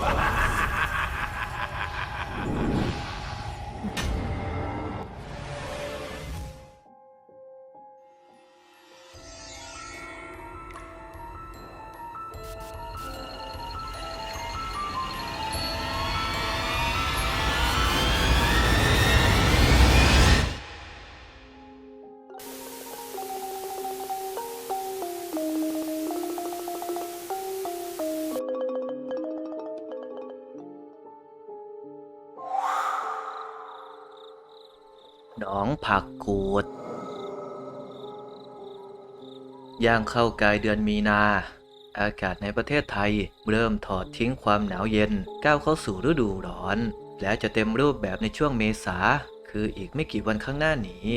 Ha ha ha! หนองผักกูด ย่างเข้ากลายเดือนมีนา อากาศในประเทศไทย เริ่มถอดทิ้งความหนาวเย็น ก้าวเข้าสู่ฤดูร้อน และจะเต็มรูปแบบในช่วงเมษา คืออีกไม่กี่วันข้างหน้านี้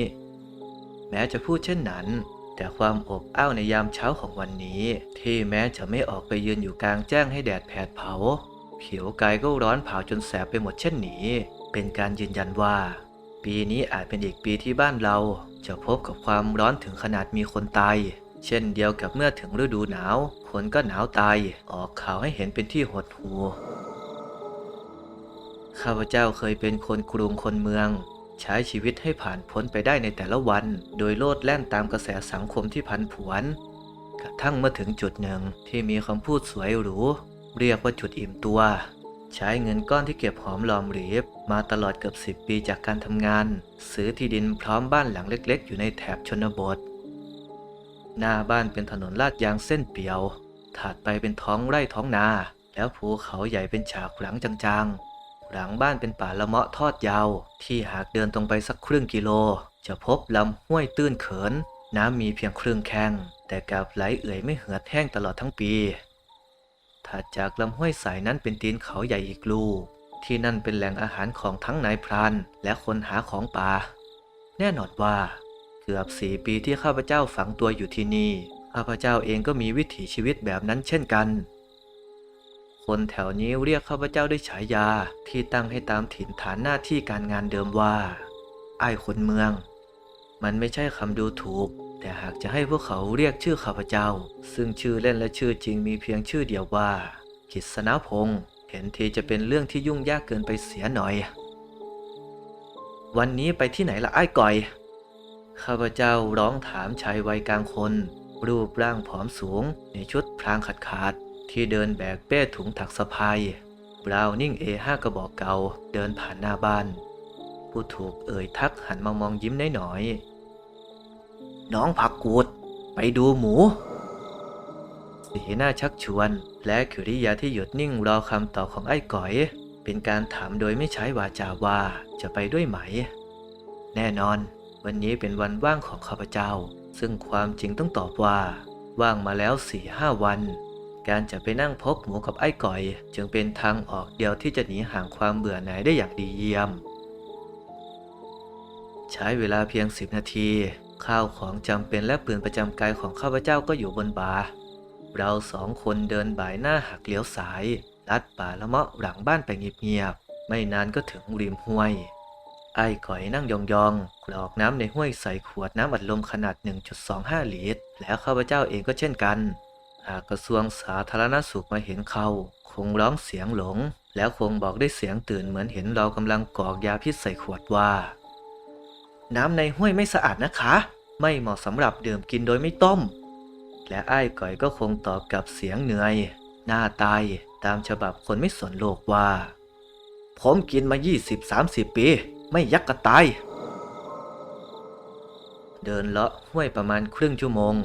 แม้จะพูดเช่นนั้น แต่ความอบอ้าวในยามเช้าของวันนี้ ที่แม้จะไม่ออกไปยืนอยู่กลางแจ้งให้แดดแผดเผา ผิวกายก็ร้อนเผาจนแสบไปหมดเช่นนี้ เป็นการยืนยันว่า ปีนี้อาจเป็นอีกปีที่บ้านเรา จะพบกับความร้อนถึงขนาดมีคนตาย เช่นเดียวกับเมื่อถึงฤดูหนาว คนก็หนาวตาย ออกข่าวให้เห็นเป็นที่หดหูข้าพเจ้าเคยเป็นคนกรุงคนเมือง ใช้ชีวิตให้ผ่านพ้นไปได้ในแต่ละวัน โดยโลดแล่นตามกระแสสังคมที่พันผวน กระทั่งเมื่อถึงจุดหนึ่งที่มีคำพูดสวยหรู เรียกว่าจุดอิ่มตัว ใช้เงินก้อนที่เก็บหอมรอมริบมาตลอดเกือบสิบปีจากการทำงาน ซื้อที่ดินพร้อมบ้านหลังเล็ก ๆ อยู่ในแถบชนบท หน้าบ้านเป็นถนนลาดยางเส้นเปียว ถัดไปเป็นท้องไร่ท้องนา แล้วภูเขาใหญ่เป็นฉากหลังจางๆ หลังบ้านเป็นป่าละเมาะทอดยาว ที่หากเดินตรงไปสักครึ่งกิโล จะพบลำห้วยตื้นเขิน น้ำมีเพียงครึ่งแข้งแต่กลับไหลเอื่อยไม่เหือดแห้งตลอดทั้งปี ถัดจากลำห้วยสายนั้นเป็นตีนเขาใหญ่อีกลูก ที่นั่นเป็นแหล่งอาหารของทั้งนายพรานและคนหาของป่า แน่นอนว่า เกือบสี่ปีที่ข้าพเจ้าฝังตัวอยู่ที่นี่ข้าพเจ้าเองก็มีวิถีชีวิตแบบนั้นเช่นกัน คนแถวนี้เรียกข้าพเจ้าด้วยฉายาที่ตั้งให้ตามถิ่นฐานหน้าที่การงานเดิมว่า ไอ้คนเมือง มันไม่ใช่คำดูถูก แต่หากจะให้พวกเขาเรียกชื่อข้าพเจ้า ซึ่งชื่อเล่นและชื่อจริงมีเพียงชื่อเดียวว่ากิษณพงศ์เห็นทีจะเป็นเรื่องที่ยุ่งยากเกินไปเสียหน่อย วันนี้ไปที่ไหนละไอ้ก่อย ข้าพเจ้าร้องถามชายวัยกลางคน รูปร่างผอมสูง ในชุดพรางขาดขาดๆที่เดินแบกเป้ถุงถักสะพายบราวนิ่งเอห้ากระบอกเก่าเดินผ่านหน้าบ้าน ผู้ถูกเอ่ยทักหันมามองยิ้มน้อยๆ น้องผักกูด ไปดูหมู สีหน้าชักชวน และกิริยาที่หยุดนิ่งรอคำตอบของไอ้ก๋อย เป็นการถามโดยไม่ใช้วาจาว่าจะไปด้วยไหม แน่นอน วันนี้เป็นวันว่างของข้าพเจ้า ซึ่งความจริงต้องตอบว่า ว่างมาแล้วสี่ห้าวันการจะไปนั่งพกหมูกับไอ้ก่อย จึงเป็นทางออกเดียวที่จะหนีห่างความเบื่อหน่ายได้อย่างดีเยี่ยม ใช้เวลาเพียงสิบนาที ข้าวของจำเป็นและปืนประจำกายของข้าพเจ้าก็อยู่บนบา เราสองคนเดินบ่ายหน้าหักเลี้ยวสาย ลัดป่าละเมาะหลังบ้านไปเงียบๆ ไม่นานก็ถึงริมห้วย ไอ้ก่อยนั่งยองๆกรอกน้ำในห้วยใส่ขวดน้ำอัดลมขนาด 1.25 ลิตร แล้วข้าพเจ้าเองก็เช่นกัน หากกระทรวงสาธารณสุขมาเห็นเขา คงร้องเสียงหลง แล้วคงบอกด้วยเสียงตื่นเหมือนเห็นเรากำลังกรอกยาพิษใส่ขวดว่า น้ำในห้วยไม่สะอาดนะคะ ไม่เหมาะสำหรับดื่มกินโดยไม่ต้ม และไอ้ก่อยก็คงตอบกับเสียงเหนื่อย หน้าตายตามฉบับคนไม่สนโลกว่า ผมกินมา 20-30 ปี ไม่ยักกระตาย เดินเลาะห้วยประมาณครึ่งชั่วโมง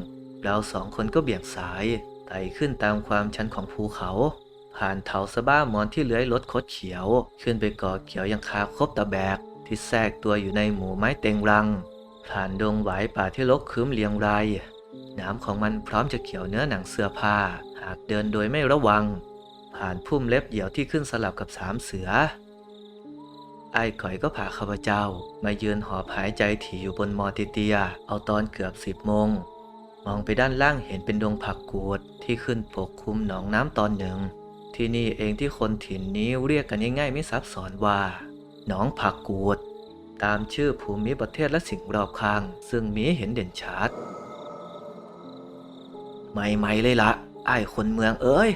เราสองคนก็เบี่ยงสายไต่ขึ้นตามความชันของภูเขา ผ่านเถาสะบ้ามอนที่เลื้อยลดคดเขียว ขึ้นไปก่อเขียวยังคาคบตะแบก ที่แทรกตัวอยู่ในหมู่ไม้เต็งรัง ผ่านดงหวายป่าที่รกคืมเรียงรายน้ำของมันพร้อมจะเขียวเนื้อหนังเสื้อผ้า หากเดินโดยไม่ระวัง ผ่านพุ่มเล็บเหี่ยวที่ขึ้นสลับกับสามเสือ ไอ้ก่อยก็พาข้าพเจ้า มายืนหอบหายใจถี่อยู่บนมอเตเตีย เอาตอนเกือบสิบโมง มองไปด้านล่างเห็นเป็นดงผักกูดที่ขึ้นปกคลุมหนองน้ำตอนหนึ่ง ที่นี่เองที่คนถิ่นนี้เรียกกันง่ายๆไม่ซับซ้อนว่าหนองผักกูด ตามชื่อภูมิประเทศและสิ่งรอบข้าง ซึ่งมีเห็นเด่นชัดใหม่ๆเลยละไอ้คนเมืองเอ้ย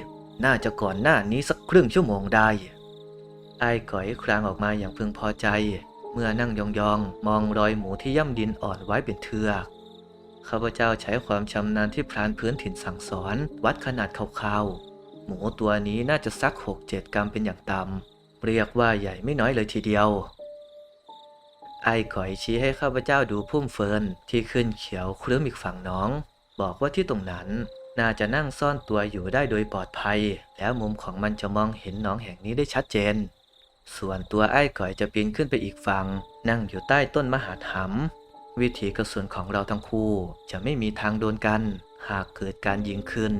น่าจะก่อนหน้านี้สักครึ่งชั่วโมงได้ ไอ้ก๋อยครางออกมาอย่างพึงพอใจ เมื่อนั่งยองๆ มองรอยหมูที่ย่ำดินอ่อนไว้เป็นเทือกข้าพเจ้าใช้ความชำนาญที่พรานพื้นถิ่นสั่งสอน วัดขนาดคร่าวๆ หมูตัวนี้น่าจะสัก6-7กรัมเป็นอย่างต่ำเรียกว่าใหญ่ไม่น้อยเลยทีเดียว ไอ้ก่อยชี้ให้ข้าพเจ้าดูพุ่มเฟิร์นที่ขึ้นเขียวครึ้มอีกฝั่งน้อง บอกว่าที่ตรงนั้นน่าจะนั่งซ่อนตัวอยู่ได้โดยปลอดภัย แล้วมุมของมันจะมองเห็นหน้องแห่งนี้ได้ชัดเจน ส่วนตัวไอ้ก่อยจะปีนขึ้นไปอีกฝั่งนั่งอยู่ใต้ต้นมหาธรรมวิถีกระสุนของเราทั้งคู่จะไม่มีทางโดนกัน หากเกิดการยิงขึ้น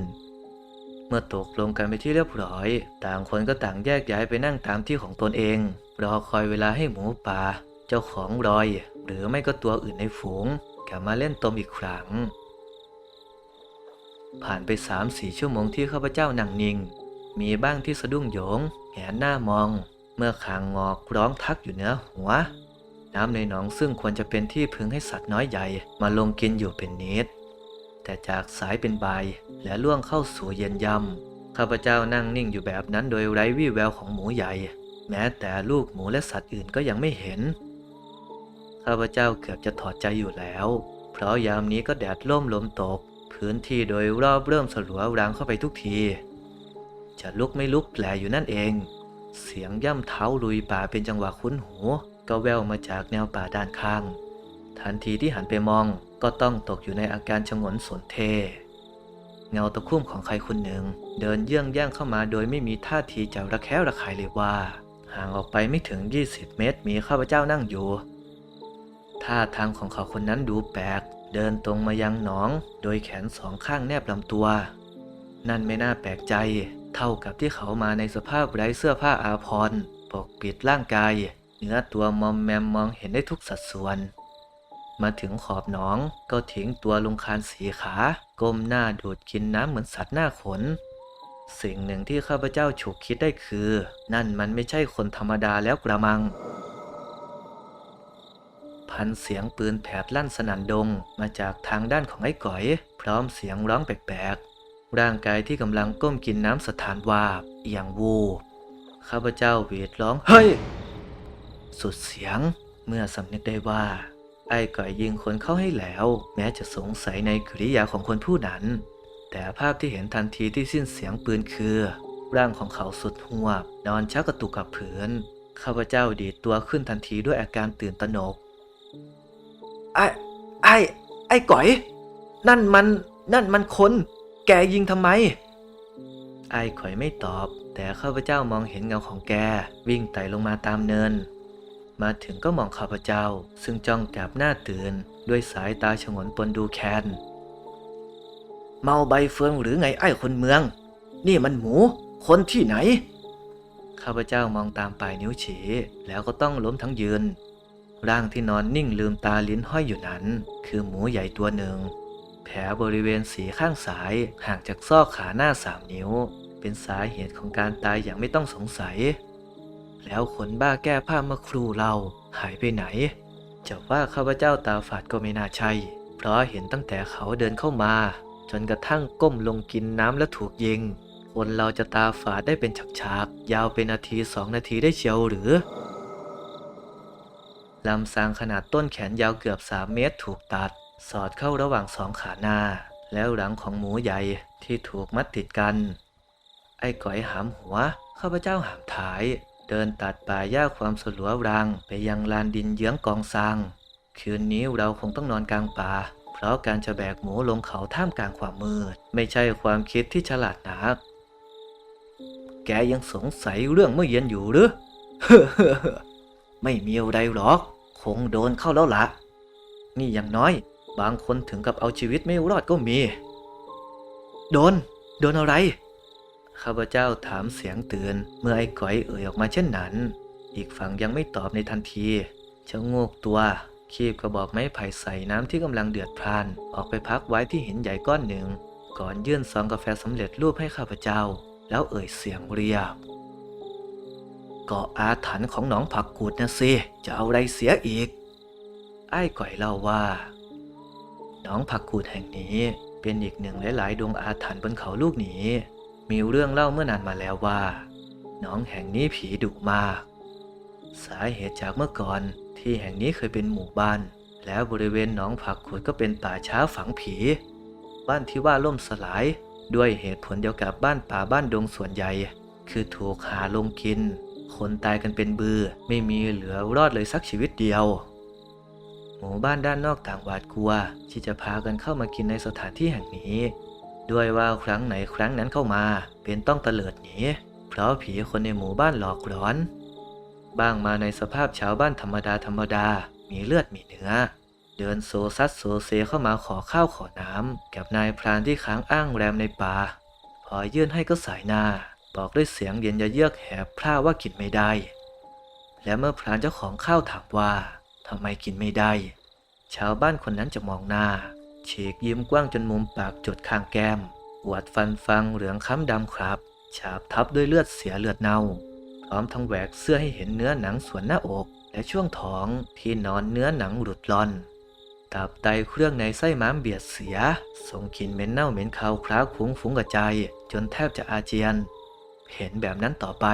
เมื่อตกลงกันไปที่เรียบร้อย ต่างคนก็ต่างแยกย้ายไปนั่งตามที่ของตนเอง รอคอยเวลาให้หมูป่า เจ้าของรอย หรือไม่ก็ตัวอื่นในฝูงกลับมาเล่นตมอีกครั้ง ผ่านไปสามสี่ชั่วโมงที่ข้าพเจ้านั่งนิ่ง มีบ้างที่สะดุ้งโยงแงนหน้ามอง เมื่อคางงอกร้องทักอยู่เหนือหัว น้ำในหนองซึ่งควรจะเป็นที่พึงให้สัตว์น้อยใหญ่มาลงกินอยู่เป็นนิด แต่จากสายเป็นบายและล่วงเข้าสู่เย็นยำข้าพเจ้านั่งนิ่งอยู่แบบนั้นโดยไร้วี่แววของหมูใหญ่ แม้แต่ลูกหมูและสัตว์อื่นก็ยังไม่เห็น ข้าพเจ้าเกือบจะถอดใจอยู่แล้ว เพราะยามนี้ก็แดดล่มลมตก พื้นที่โดยรอบเริ่มสลัวรางเข้าไปทุกที จะลุกไม่ลุกแผลอยู่นั่นเอง เสียงย่ำเท้าลุยป่าเป็นจังหวะคุ้นหู ก็แววมาจากแนวป่าด้านข้าง ทันทีที่หันไปมองก็ต้องตกอยู่ในอาการชงนสนเท เงาตะคุ่มของใครคนหนึ่ง เดินเยื่องย่างเข้ามาโดยไม่มีท่าทีจะระแคะระคายเลยว่า ห่างออกไปไม่ถึง 20 เมตรมีข้าพเจ้านั่งอยู่ ท่าทางของเขาคนนั้นดูแปลก เดินตรงมายังหนอง โดยแขนสองข้างแนบลำตัว นั่นไม่น่าแปลกใจ เท่ากับที่เขามาในสภาพไร้เสื้อผ้าอาภรณ์ปกปิดร่างกาย เนื้อตัวมอมแมมมองเห็นได้ทุกสัดส่วน มาถึงขอบหนองก็ทิ้งตัวลงคานสีขา ก้มหน้าดูดกินน้ำเหมือนสัตว์หน้าขน สิ่งหนึ่งที่ข้าพเจ้าฉุกคิดได้คือ นั่นมันไม่ใช่คนธรรมดาแล้วกระมัง พันเสียงปืนแผดลั่นสนั่นดงมาจากทางด้านของไอ้ก๋อย พร้อมเสียงร้องแปลกๆ ร่างกายที่กำลังก้มกินน้ำสถานวาบเอียงวูบข้าพเจ้าหวีดร้องเฮ้ย สุดเสียงเมื่อสำนึกได้ว่า ไอ้ก่อยยิงคนเข้าให้แล้ว แม้จะสงสัยในกริยาของคนผู้นั้น แต่ภาพที่เห็นทันทีที่สิ้นเสียงปืนคือ ร่างของเขาสุดหัวบนอนชักกระตุกกับผืนข้าพเจ้าดีดตัวขึ้นทันทีด้วยอาการตื่นตระหนก ไอ้ไอ้ไอ้ก๋อย นั่นมันนั่นมันคน แกยิงทำไม ไอ้ก๋อยไม่ตอบ แต่ข้าพเจ้ามองเห็นเงาของแก วิ่งไต่ลงมาตามเนิน มาถึงก็มองข้าพเจ้า ซึ่งจ้องแกบหน้าตื่น ด้วยสายตาฉงนปนดูแค้นเมาใบเฟืองหรือไงไอ้คนเมือง นี่มันหมู คนที่ไหน ข้าพเจ้ามองตามปลายนิ้วฉีแล้วก็ต้องล้มทั้งยืน ร่างที่นอนนิ่งลืมตาลิ้นห้อยอยู่นั้น คือหมูใหญ่ตัวหนึ่ง แผลบริเวณสีข้างซ้าย ห่างจากซอกขาหน้าสามนิ้ว เป็นสาเหตุของการตายอย่างไม่ต้องสงสัย แล้วขนบ้าแก้ผ้ามื่อครูเราหายไปไหน จะว่าข้าพเจ้าตาฝาดก็ไม่น่าใช่เพราะเห็นตั้งแต่เขาเดินเข้ามา จนกระทั่งก้มลงกินน้ำแล้วถูกยิงคนเราจะตาฝาดได้เป็นฉากๆยาวเป็นนาทีสองนาทีได้เชียวหรือ ลำซางขนาดต้นแขนยาวเกือบ 3 เมตรถูกตัด สอดเข้าระหว่างสองขาหน้า แล้วหลังของหมูใหญ่ที่ถูกมัดติดกัน ไอ้ก๋อยหามหัวข้าพเจ้าหามท้าย เดินตัดป่าหญ้าความสลัวรังไปยังลานดินเยื้องกองซางคืนนี้เราคงต้องนอนกลางป่า เพราะการจะแบกหมูลงเขาท่ามกลางความมืด ไม่ใช่ความคิดที่ฉลาดนัก แกยังสงสัยเรื่องเมื่อเย็นอยู่หรือ ไม่มีอะไรหรอก คงโดนเข้าแล้วละนี่อย่างน้อย บางคนถึงกับเอาชีวิตไม่รอดก็มี โดน โดนอะไร ข้าพเจ้าถามเสียงเตือนเมื่อไอ้ก๋อยเอ่ยออกมาเช่นนั้น อีกฝั่งยังไม่ตอบในทันทีชะโงกตัวคีบกระบอกไม้ไผ่ใส่น้ำที่กำลังเดือดพล่าน ออกไปพักไว้ที่หินใหญ่ก้อนหนึ่ง ก่อนยื่นซองกาแฟสำเร็จรูปให้ข้าพเจ้า แล้วเอ่ยเสียงเรียบ ก็อาถรรพ์ของหนองผักกูดนะสิ จะเอาอะไรเสียอีก ไอ้ก่อยเล่าว่า หนองผักกูดแห่งนี้เป็นอีกหนึ่งหลายๆดวงอาถรรพ์บนเขาลูกนี้ มีเรื่องเล่าเมื่อนานมาแล้วว่า หนองแห่งนี้ผีดุมาก สาเหตุจากเมื่อก่อนที่แห่งนี้เคยเป็นหมู่บ้าน แล้วบริเวณหนองผักขวดก็เป็นป่าช้าฝังผี บ้านที่ว่าล่มสลายด้วยเหตุผลเดียวกับบ้านป่าบ้านดงส่วนใหญ่ คือถูกหาลงกิน คนตายกันเป็นบือ ไม่มีเหลือรอดเลยสักชีวิตเดียว หมู่บ้านด้านนอกต่างหวาดกลัว ที่จะพากันเข้ามากินในสถานที่แห่งนี้ ด้วยว่าครั้งไหนครั้งนั้นเข้ามา เป็นต้องเตลิดหนีเพราะผีคนในหมู่บ้านหลอกหลอน บ้างมาในสภาพชาวบ้านธรรมดาธรรมดา มีเลือดมีเนื้อ เดินโซซัดโซเซเข้ามาขอข้าวขอน้ำกับนายพรานที่ค้างอ้างแรมในป่าพอยื่นให้ก็สายหน้า บอกด้วยเสียงเย็นยะเยือกแหบพร่าว่ากินไม่ได้ และเมื่อพรานเจ้าของข้าวถามว่าทำไมกินไม่ได้ ชาวบ้านคนนั้นจะมองหน้าฉีกยิ้มกว้างจนมุมปากจดคางแก้มหวดฟันฟังเหลืองค้ำดำครับ ฉาบทับด้วยเลือดเสียเลือดเน่า พร้อมทั้งแหวกเสื้อให้เห็นเนื้อหนังส่วนหน้าอกและช่วงท้องที่นอนเนื้อหนังหลุดล่อน ตับไตเครื่องในไส้ม้ามเบียดเสีย ส่งกลิ่นเหม็นเน่าเหม็นคาวคล้าคุ้งฟุ้งกระจายจนแทบจะอาเจียน เห็นแบบนั้นต่อไป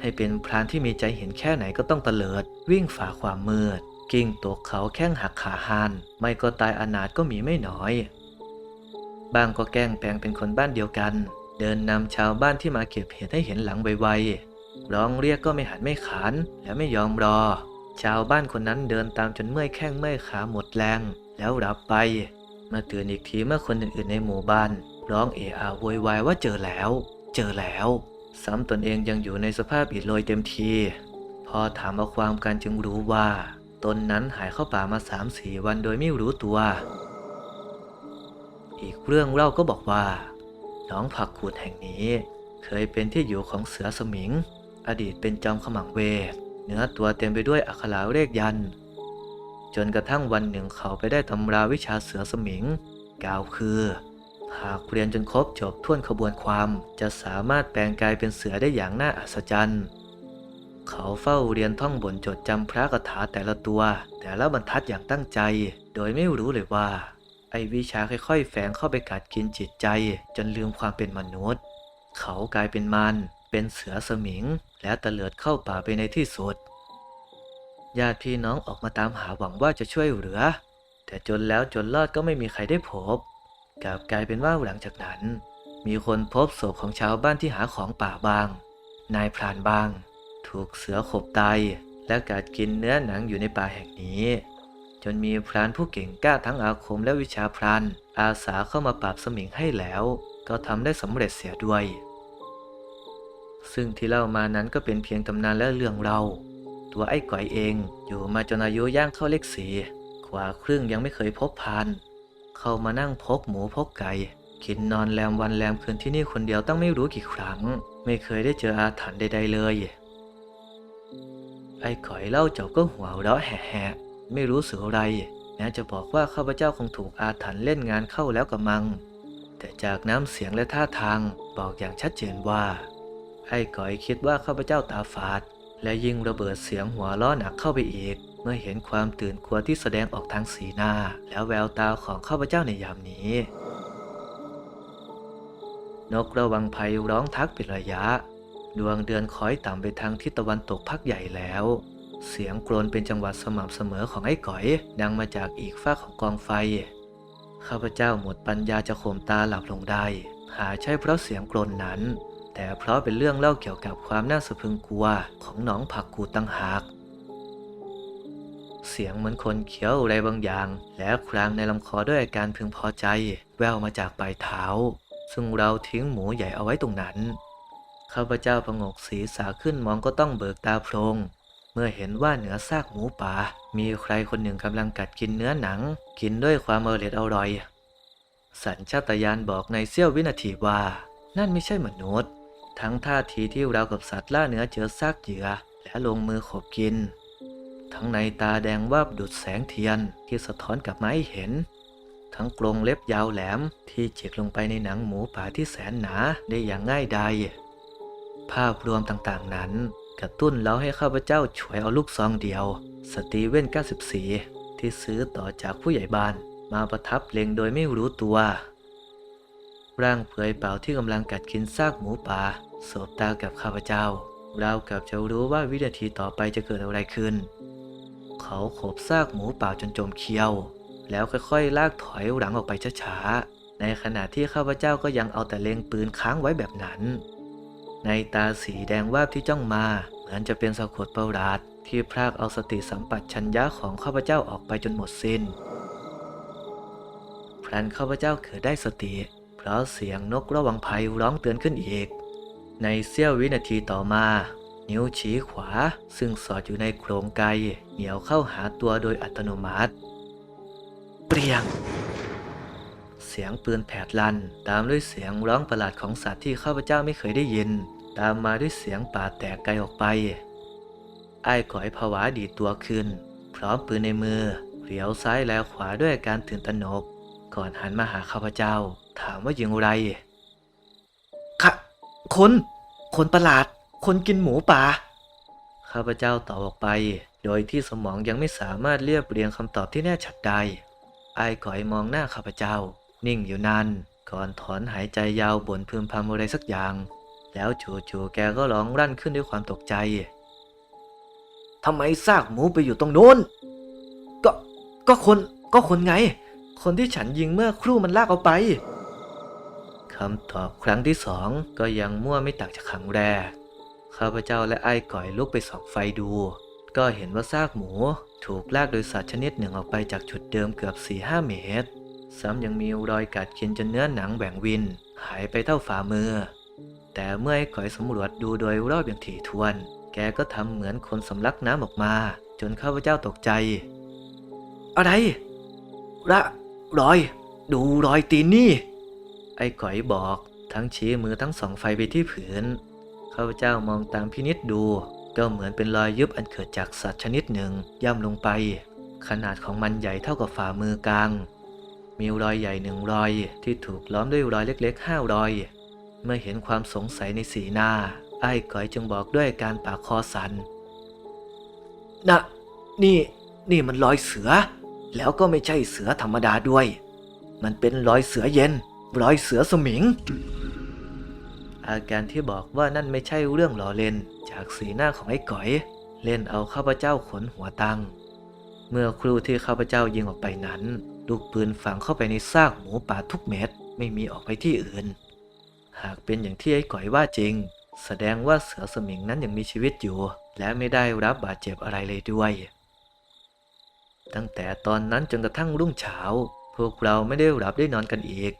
ให้เป็นพรานที่มีใจเห็นแค่ไหนก็ต้องเตลิด วิ่งฝ่าความมืด กิ่งตกเขาแข้งหักขาหันไม่ก็ตายอนาถก็มีไม่น้อย บางก็แกล้งแปลงเป็นคนบ้านเดียวกัน เดินนำชาวบ้านที่มาเก็บเห็ดให้เห็นหลังไวๆร้องเรียกก็ไม่หันไม่ขานและไม่ยอมรอ ชาวบ้านคนนั้นเดินตามจนเมื่อยแข้งเมื่อยขาหมดแรง แล้วรับไปมาตื่นอีกทีเมื่อคนอื่นๆในหมู่บ้านร้องเอะอะโวยวายว่าเจอแล้ว เจอแล้ว ซ้ำตนเองยังอยู่ในสภาพอิดโรยเต็มที พอถามเอาความกันจึงรู้ว่า ตนนั้นหายเข้าป่ามาสามสี่วันโดยไม่รู้ตัว อีกเรื่องเล่าก็บอกว่า น้องผักขูดแห่งนี้ เคยเป็นที่อยู่ของเสือสมิง อดีตเป็นจอมขมังเวทเนื้อตัวเต็มไปด้วยอักขระเลขยัน จนกระทั่งวันหนึ่งเขาไปได้ตำราวิชาเสือสมิง กล่าวคือ หากเรียนจนครบจบท่วนขบวนความ จะสามารถแปลงกายเป็นเสือได้อย่างน่าอัศจรรย์ เขาเฝ้าเรียนท่องบนจดจำพระคาถาแต่ละตัว แต่ละบรรทัดอย่างตั้งใจ โดยไม่รู้เลยว่า ไอ้วิชาค่อยๆ แฝงเข้าไปกัดกินจิตใจ จนลืมความเป็นมนุษย์ เขากลายเป็นมัน เป็นเสือสมิง และตะเลิดเข้าป่าไปในที่สุดญาติพี่น้องออกมาตามหาหวังว่าจะช่วยเหลือ แต่จนแล้วจนรอดก็ไม่มีใครได้พบ กลับกลายเป็นว่าหลังจากนั้น มีคนพบศพของชาวบ้านที่หาของป่าบาง นายพรานบาง ถูกเสือขบตายและกัดกินเนื้อหนังอยู่ในป่าแห่งนี้ จนมีพรานผู้เก่งกล้าทั้งอาคมและวิชาพรานอาสาเข้ามาปราบสมิงให้แล้ว ก็ทำได้สำเร็จเสียด้วย ซึ่งที่เล่ามานั้นก็เป็นเพียงตำนานและเรื่องเรา ตัวไอ้ก๋อยเองอยู่มาจนอายุย่างเข้าเลขสี่กว่าครึ่งยังไม่เคยพบพาน เข้ามานั่งพกหมูพกไก่กินนอนแรมวันแรมคืนที่นี่คนเดียวตั้งไม่รู้กี่ครั้ง ไม่เคยได้เจออาถรรพ์ใดๆเลย ไอ้ก๋อยเล่าจบก็หัวเราะแหะไม่รู้สึกอะไรแม้จะบอกว่าข้าพเจ้าคงถูกอาถรรพ์เล่นงานเข้าแล้วกับมัง แต่จากน้ำเสียงและท่าทางบอกอย่างชัดเจนว่า ไอ้ก๋อยคิดว่าข้าพเจ้าตาฝาด และยิ่งระเบิดเสียงหัวล้อหนักเข้าไปอีก เมื่อเห็นความตื่นกลัวที่แสดงออกทางสีหน้า และแววตาของข้าพเจ้าในยามนี้ นกระวังภัยร้องทักเป็นระยะ ดวงเดือนคอยต่ำไปทางทิศตะวันตกพักใหญ่แล้ว เสียงกรนเป็นจังหวะสม่ำเสมอของไอ้ก๋อย ดังมาจากอีกฝ้าของกองไฟ ข้าพเจ้าหมดปัญญาจะข่มตาหลับลงได้ หาใช่เพราะเสียงกรนนั้น แต่เพราะเป็นเรื่องเล่าเกี่ยวกับความน่าสะพึงกลัวของหนองผักกูดตั้งหาก เสียงเหมือนคนเคี้ยวอะไรบางอย่าง และครางในลำคอด้วยอาการพึงพอใจ แววมาจากปลายเท้า ซึ่งเราทิ้งหมูใหญ่เอาไว้ตรงนั้น ข้าพเจ้าพงกศีรษะขึ้นมองก็ต้องเบิกตาโพลงเมื่อเห็นว่าเหนือซากหมูป่า มีใครคนหนึ่งกำลังกัดกินเนื้อหนัง กินด้วยความอร่อยอร่อย สัญชาตญาณบอกในเสี้ยววินาทีว่า นั่นไม่ใช่มนุษย์ ทั้งท่าทีที่เรากับสัตว์ล่าเนื้อเจอซากเหยื่อและลงมือขบกิน ทั้งในตาแดงวาบดุดแสงเทียนที่สะท้อนกลับมาให้เห็น ทั้งกรงเล็บยาวแหลมที่จิกลงไปในหนังหมูป่าที่แสนหนาได้อย่างง่ายดายภาพรวมต่างๆนั้น กระตุ้นเราให้ข้าพเจ้าฉวยเอาลูกซองเดียว สตีเว่น 94 ที่ซื้อต่อจากผู้ใหญ่บ้าน มาประทับเล็งโดยไม่รู้ตัว ร่างเปลือยเปล่าที่กำลังกัดกินซากหมูป่าสบตากับข้าพเจ้าเรากับจะรู้ว่าวินาทีต่อไปจะเกิดอะไรขึ้น เขาโขบซากหมูป่าจนจมเคี้ยว แล้วค่อยๆ ลากถอยหลังออกไปช้าๆ ในขณะที่ข้าพเจ้าก็ยังเอาแต่เล็งปืนค้างไว้แบบนั้น ในตาสีแดงวาบที่จ้องมา เหมือนจะเป็นสะกดประหลาดที่พรากเอาสติสัมปชัญญะของข้าพเจ้าออกไปจนหมดสิน้น พลันข้าพเจ้าเกิดได้สติ เพราะเสียงนกระวังภัยร้องเตือนขึ้นอีก ในเสี้ยววินาทีต่อมา นิ้วชี้ขวา ซึ่งสอดอยู่ในโครงไกเหนียวเข้าหาตัวโดยอัตโนมัติ เปรียง เสียงปืนแผดลัน ตามด้วยเสียงร้องประหลาดของสัตว์ที่ข้าพเจ้าไม่เคยได้ยิน ตามมาด้วยเสียงป่าแตกไกลออกไป ไอ้ก่อยผวาดีตัวขึ้น พร้อมปืนในมือเหลียวซ้ายแลขวาด้วยการตื่นตระหนก ก่อนหันมาหาข้าพเจ้า ถามว่าอย่างไรคะคน คนประหลาด คนกินหมูป่า ข้าพเจ้าตอบออกไป โดยที่สมองยังไม่สามารถเรียบเรียงคำตอบที่แน่ชัดได้ไอ้ก่อยมองหน้าข้าพเจ้า นิ่งอยู่นานก่อนถอนหายใจยาวบ่นพึมพำอะไรสักอย่าง แล้วจู่ๆแกก็ร้องรั่นขึ้นด้วยความตกใจทำไมซากหมูไปอยู่ตรงโน้น ก็ ก็คน ก็คนไง คนที่ฉันยิงเมื่อครู่มันลากเอาไป คำตอบครั้งที่สองก็ยังมั่วไม่ต่างจากครั้งแรก ข้าพเจ้าและไอ้ก่อยลุกไปส่องไฟดู ก็เห็นว่าซากหมูถูกลากโดยสัตว์ชนิดหนึ่งออกไปจากจุดเดิมเกือบ4-5หเมตร ซ้ำยังมีรอยกัดกินจนเนื้อหนังแหว่งวิน หายไปเท่าฝ่ามือ แต่เมื่อไอ้ก่อยสำรวจดูโดยรอบอย่างถี่ถ้วน แกก็ทำเหมือนคนสำลักน้ำออกมา จนข้าพเจ้าตกใจ อะไร ระรอย ดูรอยตีนนี่ ไอ้ก๋อยบอกทั้งชี้มือทั้งสองไฟไปที่ผืน ข้าพเจ้ามองตามพินิษดู ก็เหมือนเป็นรอยยุบอันเกิดจากสัตว์ชนิดหนึ่ง ย่ำลงไป ขนาดของมันใหญ่เท่ากับฝ่ามือกลาง มีรอยใหญ่หนึ่งรอยที่ถูกล้อมด้วยรอยเล็กๆห้ารอย เมื่อเห็นความสงสัยในสีหน้า ไอ้ก๋อยจึงบอกด้วยการปากคอสันนะนี่นี่มันรอยเสือ แล้วก็ไม่ใช่เสือธรรมดาด้วย มันเป็นรอยเสือเย็น รอยเสือสมิง อาการที่บอกว่านั่นไม่ใช่เรื่องล้อเล่นจากสีหน้าของไอ้ก๋อย เล่นเอาข้าพเจ้าขนหัวตั้ง เมื่อครูที่ข้าพเจ้ายิงออกไปนั้น ลูกปืนฝังเข้าไปในซากหมูป่าทุกเม็ดไม่มีออกไปที่อื่น หากเป็นอย่างที่ไอ้ก๋อยว่าจริง แสดงว่าเสือสมิงนั้นยังมีชีวิตอยู่ และไม่ได้รับบาดเจ็บอะไรเลยด้วย ตั้งแต่ตอนนั้นจนกระทั่งรุ่งเช้า พวกเราไม่ได้หลับได้นอนกันอีก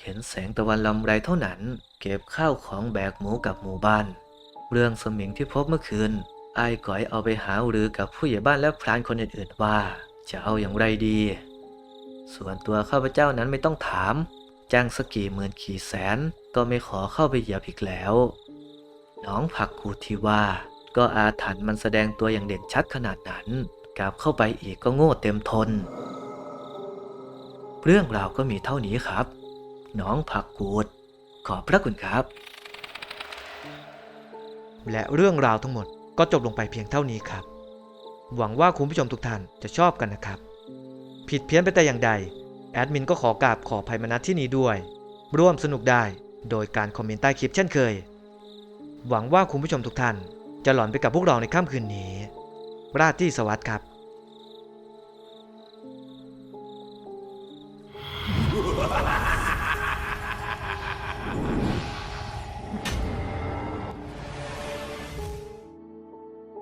เห็นแสงตะวันลำไรเท่านั้น เก็บข้าวของแบกหมูกับหมู่บ้าน เรื่องสมิงที่พบเมื่อคืนไอ้ก๋อยเอาไปหาหรือกับผู้ใหญ่บ้านและพรานคนอื่นๆว่า จะเอาอย่างไรดี ส่วนตัวข้าพเจ้านั้นไม่ต้องถาม จ้างสกี่หมื่นขี่แสน ก็ไม่ขอเข้าไปเหยียบอีกแล้วน้องผักกูที่ว่า ก็อาถรรพ์มันแสดงตัวอย่างเด่นชัดขนาดนั้นกลับเข้าไปอีกก็โง่เต็มทน เรื่องราวก็มีเท่านี้ครับ น้องผักกูด ขอบพระคุณครับ และเรื่องราวทั้งหมดก็จบลงไปเพียงเท่านี้ครับ หวังว่าคุณผู้ชมทุกท่านจะชอบกันนะครับ ผิดเพี้ยนไปแต่อย่างใด แอดมินก็ขอกราบขอภัยมาณที่นี้ด้วย ร่วมสนุกได้โดยการคอมเมนต์ใต้คลิปเช่นเคย หวังว่าคุณผู้ชมทุกท่านจะหลอนไปกับพวกเราในค่ำคืนนี้ ราตรีสวัสดิ์ครับ